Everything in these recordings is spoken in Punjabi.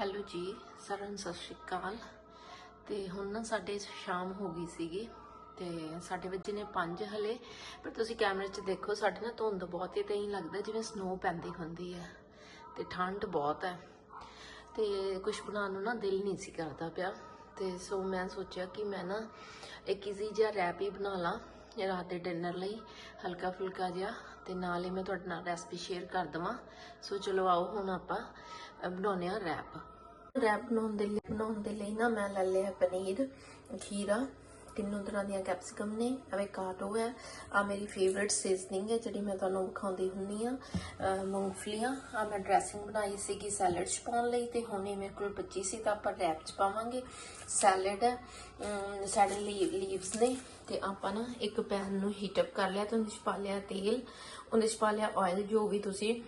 ਹੈਲੋ ਜੀ, ਸਾਰਿਆਂ ਨੂੰ ਸਤਿ ਸ਼੍ਰੀ ਅਕਾਲ। ਤੇ ਹੁਣ ਨਾ ਸਾਡੇ ਸ਼ਾਮ ਹੋ ਗਈ ਸੀਗੀ ਤੇ ਸਾਡੇ ਵੱਜੇ ਨੇ 5 ਹਲੇ, ਪਰ ਤੁਸੀਂ ਕੈਮਰੇ 'ਚ ਦੇਖੋ, ਸਾਡੇ ਨਾ ਧੁੰਦ ਬਹੁਤ ਹੀ ਤੇ ਇਹੀ ਲੱਗਦਾ ਜਿਵੇਂ ਸਨੋ ਪੈਂਦੀ ਹੁੰਦੀ ਹੈ ਤੇ ਠੰਡ ਬਹੁਤ ਹੈ। ਤੇ ਕੁਝ ਬਣਾਉਣ ਨੂੰ ਨਾ ਦਿਲ ਨਹੀਂ ਸੀ ਕਰਦਾ ਪਿਆ ਤੇ ਸੋ ਮੈਂ ਸੋਚਿਆ ਕਿ ਮੈਂ ਨਾ ਇੱਕ ਈਜ਼ੀ ਜਿਹਾ ਰੈਪ ਹੀ ਬਣਾ ਲਾਂ, ਰਾਤ ਦੇ ਡਿਨਰ ਲਈ ਹਲਕਾ ਫੁਲਕਾ ਜਿਹਾ ਤੇ ਨਾਲ ਹੀ ਮੈਂ ਤੁਹਾਡੇ ਨਾਲ ਰੈਸਪੀ ਸ਼ੇਅਰ ਕਰ ਦਵਾਂ। ਸੋ ਚਲੋ ਆਓ ਹੁਣ ਆਪਾਂ ਬਣਾਉਂਦੇ ਆ ਰੈਪ ਰੈਪ ਬਣਾਉਣ ਦੇ ਲਈ ਬਣਾਉਣ ਦੇ ਲਈ ਨਾ ਮੈਂ ਲੈ ਲਿਆ ਪਨੀਰ, ਖੀਰਾ, ਤਿੰਨੋਂ ਤਰ੍ਹਾਂ ਦੀਆਂ ਕੈਪਸਿਕਮ ਨੇ। ਅਵੇਕਾਡੋ ਹੈ। ਆ ਮੇਰੀ ਫੇਵਰਿਟ ਸੀਜ਼ਨਿੰਗ ਹੈ, ਜਿਹੜੀ ਮੈਂ ਤੁਹਾਨੂੰ ਵਿਖਾਉਂਦੀ ਹੁੰਨੀ ਆ ਮੂੰਗਫਲੀਆਂ। ਆ ਮੈਂ ਡਰੈਸਿੰਗ ਬਣਾਈ ਸੀਗੀ ਸੈਲਡ 'ਚ ਪਾਉਣ ਲਈ ਤੇ ਹੁਣ ਇਹ ਮੇਰੇ ਕੋਲ 25 ਸੀ ਤਾਂ ਆਪਾਂ ਰੈਪ 'ਚ ਪਾਵਾਂਗੇ। ਸੈਲਡ ਹੈ। ਸੈਲਡ ਲੀਵਸ ਨੇ। ਤੇ ਆਪਾਂ ਨਾ ਇੱਕ ਪੈਨ ਨੂੰ ਹੀਟ ਅਪ ਕਰ ਲਿਆ ਤੇ ਉਹਦੇ 'ਚ ਪਾ ਲਿਆ ਤੇਲ। ਉਹਦੇ 'ਚ ਪਾ ਲਿਆ ਆਇਲ ਜੋ ਵੀ ਤੁਸੀਂ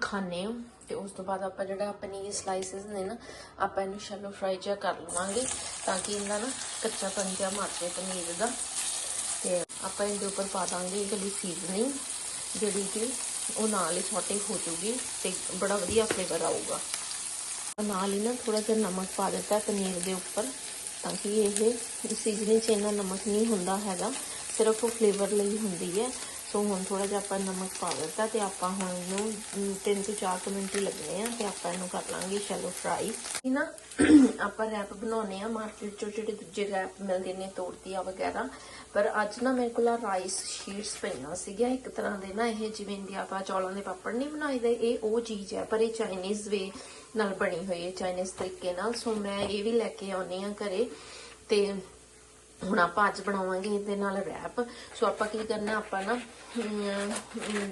ਖਾਣੇ ਹੋ। ਤੇ ਉਸ ਤੋਂ ਬਾਅਦ ਆਪਾਂ ਜਿਹੜਾ ਪਨੀਰ ਸਲਾਈਸਿਸ ਨੇ ਨਾ, ਆਪਾਂ ਇਹਨੂੰ ਸ਼ੈਲੋ ਫਰਾਈ ਜਿਹਾ ਕਰ ਲਵਾਂਗੇ ਤਾਂ ਕਿ ਇਹਦਾ ਨਾ ਕੱਚਾ ਪੰਜਾ ਮਰ ਜਾਏ ਪਨੀਰ ਦਾ। ਤੇ ਆਪਾਂ ਇਹਦੇ ਉੱਪਰ ਪਾ ਦਾਂਗੇ ਗਲੀ ਸੀਜ਼ਨਿੰਗ ਜਿਹੜੀ ਕਿ ਉਹ ਨਾਲ ਹੀ ਛੋਟੇ ਹੋ ਜੂਗੀ ਤੇ ਬੜਾ ਵਧੀਆ ਫਲੇਵਰ ਆਊਗਾ। ਨਾਲ ਹੀ ਨਾ ਥੋੜਾ ਜਿਹਾ ਨਮਕ ਪਾ ਦਿੱਤਾ ਪਨੀਰ ਦੇ ਉੱਪਰ, ਤਾਂ ਕਿ ਇਹ ਸੀਜ਼ਨਿੰਗ 'ਚ ਇੰਨਾ ਨਮਕ ਨਹੀਂ ਹੁੰਦਾ ਹੈਗਾ, ਸਿਰਫ ਉਹ ਫਲੇਵਰ ਲਈ ਹੁੰਦੀ ਹੈ। ਸੋ ਹੁਣ ਥੋੜਾ ਜਿਹਾ ਆਪਾਂ ਨਮਕ ਪਾ ਦਿੱਤਾ ਤੇ ਆਪਾਂ ਹੁਣ ਇਹਨੂੰ 3 ਤੋਂ 4 ਮਿੰਟ ਹੀ ਲੱਗਣੇ ਆ ਤੇ ਆਪਾਂ ਇਹਨੂੰ ਕਰ ਲਾਂਗੇ ਸ਼ੈਲੋ ਫਰਾਈ ਇਹ ਨਾ ਆਪਾਂ ਰੈਪ ਬਣਾਉਨੇ ਆ ਮਾਰਕੀਟ ਚੋਂ ਜਿਹੜੇ ਦੂਜੇ ਰੈਪ ਮਿਲਦੇ ਨੇ ਤੋੜਤੀਆ ਵਗੈਰਾ। ਪਰ ਅੱਜ ਨਾ ਮੇਰੇ ਕੋਲ ਰਾਈਸ ਸ਼ੀਟਸ ਪਈਆਂ ਸੀਗੀਆਂ, ਇੱਕ ਤਰ੍ਹਾਂ ਦੇ ਨਾ ਇਹ ਜਿਵੇਂ ਇੰਡੀਆ ਆਪਾਂ ਚੌਲਾਂ ਦੇ ਪਾਪੜ ਨਹੀਂ ਬਣਾਈਦੇ ਇਹ ਉਹ ਚੀਜ਼ ਹੈ, ਪਰ ਇਹ ਚਾਈਨੀਜ਼ ਵੇ ਨਾਲ ਬਣੀ ਹੋਈ ਹੈ ਚਾਈਨੀਜ਼ ਤਰੀਕੇ ਨਾਲ। ਸੋ ਮੈਂ ਇਹ ਵੀ ਲੈ ਕੇ ਆਉਣੀ ਆ ਘਰੇ ਤੇ ਹੁਣ ਆਪਾਂ ਅੱਜ ਬਣਾਵਾਂਗੇ ਇਹਦੇ ਨਾਲ ਰੈਪ ਸੋ ਆਪਾਂ ਕੀ ਕਰਨਾ, ਆਪਾਂ ਨਾ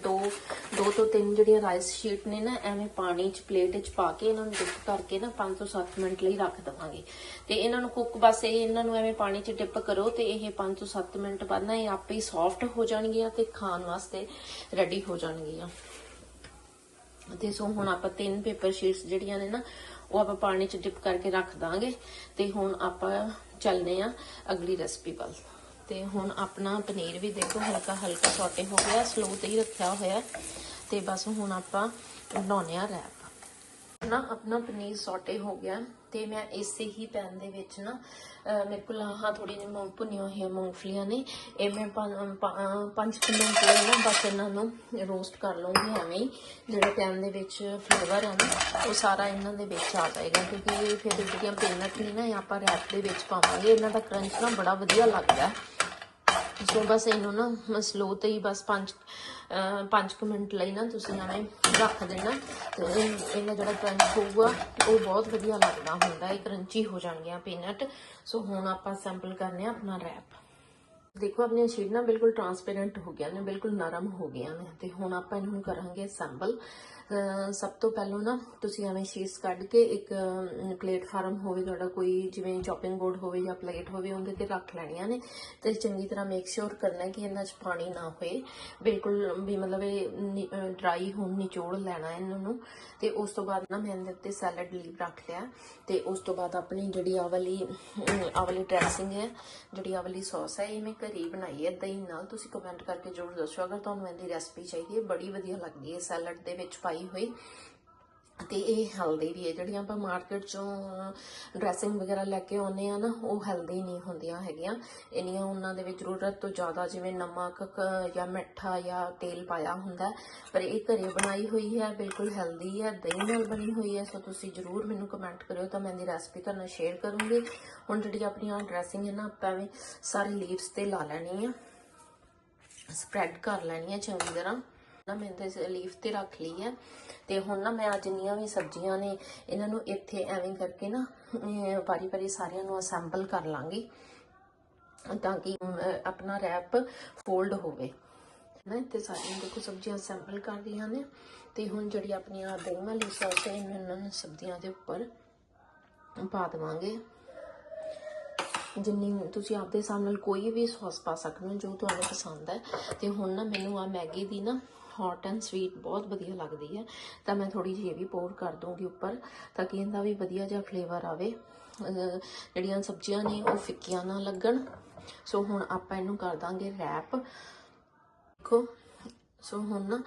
ਦੋ ਦੋ ਤੋਂ ਤਿੰਨ ਜਿਹੜੀਆਂ ਰਾਈਸ ਸ਼ੀਟ ਨੇ ਨਾ, ਐਵੇਂ ਪਾਣੀ 'ਚ ਪਲੇਟ 'ਚ ਪਾ ਕੇ ਇਹਨਾਂ ਨੂੰ ਡਿਪ ਕਰਕੇ ਨਾ 5 ਤੋਂ 7 ਮਿੰਟ ਲਈ ਰੱਖ ਦਵਾਂਗੇ। ਤੇ ਇਹਨਾਂ ਨੂੰ ਕੁੱਕ ਬਸ ਇਹ, ਇਹਨਾਂ ਨੂੰ ਐਵੇਂ ਪਾਣੀ 'ਚ ਡਿਪ ਕਰੋ ਤੇ ਇਹ 5 ਤੋਂ 7 ਮਿੰਟ ਬਾਅਦ ਨਾ ਇਹ ਆਪੇ ਹੀ ਸੌਫਟ ਹੋ ਜਾਣਗੀਆਂ ਤੇ ਖਾਣ ਵਾਸਤੇ ਰੈਡੀ ਹੋ ਜਾਣਗੀਆਂ। ਤੇ ਸੋ ਹੁਣ ਆਪਾਂ ਤਿੰਨ ਪੇਪਰ ਸ਼ੀਟਸ ਜਿਹੜੀਆਂ ਨੇ ਨਾ, ਉਹ ਆਪਾਂ ਪਾਣੀ 'ਚ ਡਿਪ ਕਰਕੇ ਰੱਖ ਦਾਂਗੇ। ਤੇ ਹੁਣ ਆਪਾਂ ਚੱਲਦੇ ਆ ਅਗਲੀ ਰੈਸਪੀ ਵੱਲ। ਤੇ ਹੁਣ ਆਪਣਾ ਪਨੀਰ ਵੀ ਦੇਖੋ ਹਲਕਾ ਹਲਕਾ ਸੌਟੇ ਹੋ ਗਿਆ ਸਲੋ ਤੇ ਹੀ ਰੱਖਿਆ ਹੋਇਆ ਤੇ ਬਸ ਹੁਣ ਆਪਾਂ ਬਣਾਉਣੇ ਆ ਰੈਪ ਨਾ ਆਪਣਾ ਪਨੀਰ ਸੌਟੇ ਹੋ ਗਿਆ ਤੇ ਮੈਂ ਇਸੇ ਹੀ ਪੈਨ ਦੇ ਵਿੱਚ ਨਾ ਮੇਰੇ ਕੋਲ ਆਹ ਥੋੜੀ ਜਿਹੀ ਮੂੰਗ ਭੁੰਨੀਆਂ ਹੋਈਆਂ ਮੂੰਗਫਲੀਆਂ ਨੇ, ਇਹ ਮੈਂ 5 ਮਿੰਟ ਲਈ ਨਾ ਬਸ ਇਹਨਾਂ ਨੂੰ ਰੋਸਟ ਕਰ ਲਵਾਂਗੀ ਐਵੇਂ ਹੀ, ਜਿਹੜਾ ਪੈਨ ਦੇ ਵਿੱਚ ਫਲੇਵਰ ਹੈ ਨਾ, ਉਹ ਸਾਰਾ ਇਹਨਾਂ ਦੇ ਵਿੱਚ ਆ ਜਾਏਗਾ, ਕਿਉਂਕਿ ਫਿਰ ਜਿਹੜੀਆਂ ਪੀਨਟ ਨੇ ਨਾ, ਇਹ ਆਪਾਂ ਰੈਪ ਦੇ ਵਿੱਚ ਪਾਵਾਂਗੇ, ਇਹਨਾਂ ਦਾ ਕਰੰਚ ਨਾ ਬੜਾ ਵਧੀਆ ਲੱਗਦਾ। ਸੋ ਬਸ ਇਹਨੂੰ ਨਾ ਸਲੋ ਤੇ ਹੀ ਬਸ 5 5 ਮਿੰਟ ਲਈ ਨਾ ਤੁਸੀਂ ਐਵੇਂ ਰੱਖ ਦੇਣਾ ਤੇ ਇਹ- ਇਹਦਾ ਜਿਹੜਾ ਕਰੰਚ ਹੋਊਗਾ ਉਹ ਬਹੁਤ ਵਧੀਆ ਲੱਗਦਾ ਹੁੰਦਾ, ਇਹ ਕਰੰਚੀ ਹੋ ਜਾਣਗੀਆਂ ਪੀਨਟ ਸੋ ਹੁਣ ਆਪਾਂ ਸੈਂਪਲ ਕਰਨੇ ਆ ਆਪਣਾ ਰੈਪ ਦੇਖੋ ਆਪਣੀਆਂ ਸ਼ੀਟ ਨਾ ਬਿਲਕੁਲ ਟਰਾਂਸਪੇਰੈਂਟ ਹੋ ਗਿਆ ਨੇ, ਬਿਲਕੁਲ ਨਰਮ ਹੋ ਗਈਆਂ ਨੇ ਤੇ ਹੁਣ ਆਪਾਂ ਇਹਨੂੰ ਕਰਾਂਗੇ ਸੈਂਪਲ ਸਭ ਤੋਂ ਪਹਿਲਾਂ ਨਾ ਤੁਸੀਂ ਐਵੇਂ ਸ਼ੀਟਸ ਕੱਢ ਕੇ ਇੱਕ ਪਲੇਟਫਾਰਮ ਹੋਵੇ ਤੁਹਾਡਾ ਕੋਈ ਜਿਵੇਂ ਚੌਪਿੰਗ ਬੋਰਡ ਹੋਵੇ ਜਾਂ ਪਲੇਟ ਹੋਵੇ ਉਹਦੇ ਤੇ ਰੱਖ ਲੈਣੀਆਂ ਨੇ। ਤੇ ਚੰਗੀ ਤਰ੍ਹਾਂ ਮੇਕ ਸ਼ੋਰ ਕਰਨਾ ਕਿ ਇਹਨਾਂ 'ਚ ਪਾਣੀ ਨਾ ਹੋਏ। ਬਿਲਕੁਲ ਵੀ ਮਤਲਬ ਇਹ ਡਰਾਈ ਹੋਣ ਨਿਚੋੜ ਲੈਣਾ ਇਹਨਾਂ ਨੂੰ। ਤੇ ਉਸ ਤੋਂ ਬਾਅਦ ਨਾ ਮੈਂ ਇਹਦੇ ਉੱਤੇ ਸੈਲਡ ਲੀਵ ਰੱਖ ਲਿਆ। ਤੇ ਉਸ ਤੋਂ ਬਾਅਦ ਆਪਣੀ ਜਿਹੜੀ ਆਹ ਵਾਲੀ ਅਮ, ਵਾਲੀ ਡਰੈਸਿੰਗ ਹੈ ਜਿਹੜੀ ਆਹ ਵਾਲੀ ਸੌਸ ਹੈ ਇਹ ਮੈਂ ਘਰੇ ਹੀ ਬਣਾਈ ਹੈ ਦਹੀਂ ਨਾਲ। ਤੁਸੀਂ ਕਮੈਂਟ ਕਰਕੇ ਜ਼ਰੂਰ ਦੱਸੋ। ਅਗਰ ਤੁਹਾਨੂੰ ਇਹਦੀ ਰੈਸਪੀ ਚਾਹੀਦੀ ਹੈ ਬੜੀ ਵਧੀਆ ਲੱਗਦੀ ਹੈ ਸੈਲਡ ਦੇ ਵਿੱਚ ਪਾਈ ਹੋਈ। ਤੇ ਇਹ ਹੈਲਦੀ ਵੀ ਹੈ। ਜਿਹੜੀਆਂ ਆਪਾਂ ਮਾਰਕੀਟ ਚੋਂ ਡਰੈਸਿੰਗ ਵਗੈਰਾ ਲੈ ਕੇ ਆਉਂਦੇ ਆ ਨਾ, ਉਹ ਹੈਲਦੀ ਨਹੀਂ ਹੁੰਦੀਆਂ ਹੈਗੀਆਂ। ਇੰਨੀਆਂ ਉਹਨਾਂ ਦੇ ਵਿੱਚ ਜ਼ਰੂਰਤ ਤੋਂ ਜ਼ਿਆਦਾ ਜਿਵੇਂ ਨਮਕ ਜਾਂ ਮਿੱਠਾ ਜਾਂ ਤੇਲ ਪਾਇਆ ਹੁੰਦਾ ਪਰ ਇਹ ਘਰੇ ਬਣਾਈ ਹੋਈ ਹੈ, ਬਿਲਕੁਲ ਹੈਲਦੀ ਹੈ, ਦਹੀਂ ਨਾਲ ਬਣੀ ਹੋਈ ਹੈ। ਸੋ ਤੁਸੀਂ ਜ਼ਰੂਰ ਮੈਨੂੰ ਕਮੈਂਟ ਕਰਿਓ ਤਾਂ ਮੈਂ ਇਹਦੀ ਰੈਸਪੀ ਤੁਹਾਨੂੰ ਸ਼ੇਅਰ ਕਰੂੰਗੀ। ਹੁਣ ਜਿਹੜੀ ਆਪਣੀਆਂ ਡਰੈਸਿੰਗ ਹੈ ਨਾ, ਆਪਾਂ ਵੀ ਸਾਰੇ ਲੀਵਸ ਤੇ ਲਾ ਲੈਣੀ ਆ। ਸਪਰੈਡ ਕਰ ਲੈਣੀ ਹੈ ਚੰਗੀ ਤਰ੍ਹਾਂ। ਨਾ ਮੈਂ ਤੇ ਲੀਫ ਤੇ ਰੱਖ ਲਈ ਹੈ ਤੇ ਹੁਣ ਨਾ ਮੈਂ ਆ ਜਿੰਨੀਆਂ ਵੀ ਸਬਜ਼ੀਆਂ ਨੇ, ਇਹਨਾਂ ਨੂੰ ਇੱਥੇ ਐਵੇਂ ਕਰਕੇ ਨਾ ਵਾਰੀ ਵਾਰੀ ਸਾਰਿਆਂ ਨੂੰ ਅਸੈਂਬਲ ਕਰ ਲਾਂਗੀ। ਤਾਂ ਕਿ ਆਪਣਾ ਰੈਪ ਫੋਲਡ ਹੋਵੇ। ਨਾ ਤੇ ਸਾਰੀਆਂ ਦੇਖੋ ਸਬਜ਼ੀਆਂ ਅਸੈਂਬਲ ਕਰ ਰਹੀਆਂ ਨੇ। ਤੇ ਹੁਣ ਜਿਹੜੀ ਆਪਣੀ ਆ ਦਹੀਂ ਵਾਲੀ ਸੌਸ ਹੈ ਇਹਨੂੰ ਇਹਨਾਂ ਨੂੰ ਸਬਜ਼ੀਆਂ ਦੇ ਉੱਪਰ ਪਾ ਦੇਵਾਂਗੇ। ਜਿੰਨੀ ਤੁਸੀਂ ਆਪਦੇ ਹਿਸਾਬ ਨਾਲ ਕੋਈ ਵੀ ਸੌਸ ਪਾ ਸਕਦੇ ਹੋ, ਜੋ ਤੁਹਾਨੂੰ ਪਸੰਦ ਹੈ। ਤੇ ਹੁਣ ਨਾ ਮੈਨੂੰ ਆ ਮੈਗੀ ਦੀ ਨਾ ਹੌਟ ਐਂਡ ਸਵੀਟ ਬਹੁਤ ਵਧੀਆ ਲੱਗਦੀ ਹੈ। ਤਾਂ ਮੈਂ ਥੋੜੀ ਜਿਹੀ ਇਹ ਵੀ ਪੋਰ ਕਰ ਦੂੰਗੀ ਉੱਪਰ ਤਾਂ ਕਿ ਇਹਦਾ ਵੀ ਵਧੀਆ ਜਿਹਾ ਫਲੇਵਰ ਆਵੇ। ਜਿਹੜੀਆਂ ਸਬਜ਼ੀਆਂ ਨੇ ਉਹ ਫਿੱਕੀਆਂ ਨਾ ਲੱਗਣ। ਸੋ ਹੁਣ ਆਪਾਂ ਇਹਨੂੰ ਕਰ ਦਾਂਗੇ ਰੈਪ ਦੇਖੋ ਸੋ ਹੁਣ ਨਾ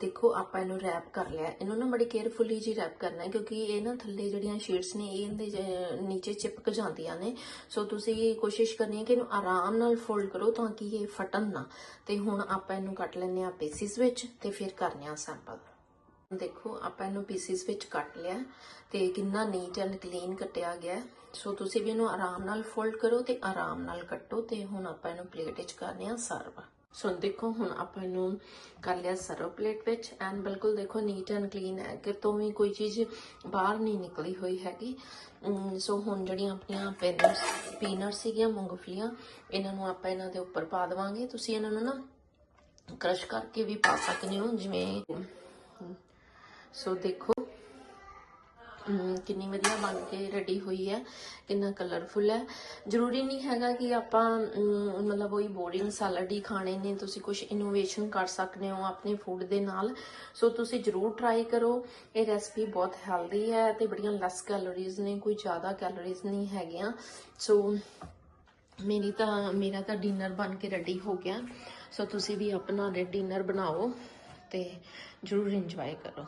ਦੇਖੋ, ਆਪਾਂ ਇਹਨੂੰ ਰੈਪ ਕਰ ਲਿਆ। ਇਹਨੂੰ ਨਾ ਬੜੀ ਕੇਅਰਫੁਲੀ ਜੀ ਰੈਪ ਕਰਨਾ ਹੈ, ਕਿਉਂਕਿ ਇਹ ਨਾ ਥੱਲੇ ਜਿਹੜੀਆਂ ਸ਼ੀਟਸ ਨੇ, ਇਹ ਇਹਦੇ ਨੀਚੇ ਚਿਪਕ ਜਾਂਦੀਆਂ ਨੇ। ਸੋ ਤੁਸੀਂ ਕੋਸ਼ਿਸ਼ ਕਰਨੀ ਹੈ ਕਿ ਇਹਨੂੰ ਆਰਾਮ ਨਾਲ ਫੋਲਡ ਕਰੋ ਤਾਂ ਕਿ ਇਹ ਫਟਣ ਨਾ। ਤੇ ਹੁਣ ਆਪਾਂ ਇਹਨੂੰ ਕੱਟ ਲੈਂਦੇ ਆ ਪੀਸਿਸ ਵਿੱਚ ਤੇ ਫਿਰ ਕਰਨੇ ਆ ਸੈਂਪਲ ਦੇਖੋ, ਆਪਾਂ ਇਹਨੂੰ ਪੀਸਿਸ ਵਿੱਚ ਕੱਟ ਲਿਆ। ਤੇ ਕਿੰਨਾ ਨੀਟ ਐਂਡ ਕਲੀਨ ਕੱਟਿਆ ਗਿਆ ਸੋ ਤੁਸੀਂ ਵੀ ਇਹਨੂੰ ਆਰਾਮ ਨਾਲ ਫੋਲਡ ਕਰੋ ਤੇ ਆਰਾਮ ਨਾਲ ਕੱਟੋ ਤੇ ਹੁਣ ਆਪਾਂ ਇਹਨੂੰ ਪਲੇਟ ਵਿੱਚ ਕਰਨੇ ਆ ਸਰਵ ਸੋ ਦੇਖੋ, ਹੁਣ ਆਪਾਂ ਇਹਨੂੰ ਕਰ ਲਿਆ ਸਰਵ ਪਲੇਟ ਵਿੱਚ। ਐਂਡ ਬਿਲਕੁਲ ਦੇਖੋ ਨੀਟ ਐਂਡ ਕਲੀਨ ਹੈ ਕਿ ਤੋਂ ਵੀ ਕੋਈ ਚੀਜ਼ ਬਾਹਰ ਨਹੀਂ ਨਿਕਲੀ ਹੋਈ ਹੈਗੀ। ਸੋ ਹੁਣ ਜਿਹੜੀਆਂ ਆਪਣੀਆਂ ਪੀਨਟਸ ਪੀਨਟਸ ਸੀਗੀਆਂ, ਮੂੰਗਫਲੀਆਂ, ਇਹਨਾਂ ਨੂੰ ਆਪਾਂ ਇਹਨਾਂ ਦੇ ਉੱਪਰ ਪਾ ਦੇਵਾਂਗੇ। ਤੁਸੀਂ ਇਹਨਾਂ ਨੂੰ ਨਾ ਕ੍ਰਸ਼ ਕਰਕੇ ਵੀ ਪਾ ਸਕਦੇ ਹੋ, ਜਿਵੇਂ ਸੋ ਦੇਖੋ ਕਿੰਨੀ ਵਧੀਆ ਬਣ ਕੇ ਰੈਡੀ ਹੋਈ ਹੈ ਕਿੰਨਾ ਕਲਰਫੁਲ ਹੈ। ਜ਼ਰੂਰੀ ਨਹੀਂ ਹੈਗਾ ਕਿ ਆਪਾਂ ਅਮ, ਮਤਲਬ ਉਹੀ ਬੋਰਿੰਗ ਸੈਲਡ ਹੀ ਖਾਣੇ ਨੇ ਤੁਸੀਂ ਕੁਝ ਇਨੋਵੇਸ਼ਨ ਕਰ ਸਕਦੇ ਹੋ ਆਪਣੇ ਫੂਡ ਦੇ ਨਾਲ। ਸੋ ਤੁਸੀਂ ਜ਼ਰੂਰ ਟਰਾਈ ਕਰੋ। ਇਹ ਰੈਸਪੀ ਬਹੁਤ ਹੈਲਦੀ ਹੈ ਤੇ ਬੜੀਆਂ ਲੈਸ ਕੈਲੋਰੀਜ਼ ਨੇ ਕੋਈ ਜ਼ਿਆਦਾ ਕੈਲੋਰੀਜ਼ ਨਹੀਂ ਹੈਗੀਆਂ। ਸੋ ਮੇਰੀ ਤਾਂ ਮੇਰਾ ਤਾਂ ਡਿਨਰ ਬਣ ਕੇ ਰੈਡੀ ਹੋ ਗਿਆ। ਸੋ ਤੁਸੀਂ ਵੀ ਆਪਣਾ ਡਿਨਰ ਬਣਾਓ ਤੇ ਜ਼ਰੂਰ ਇੰਜੋਏ ਕਰੋ।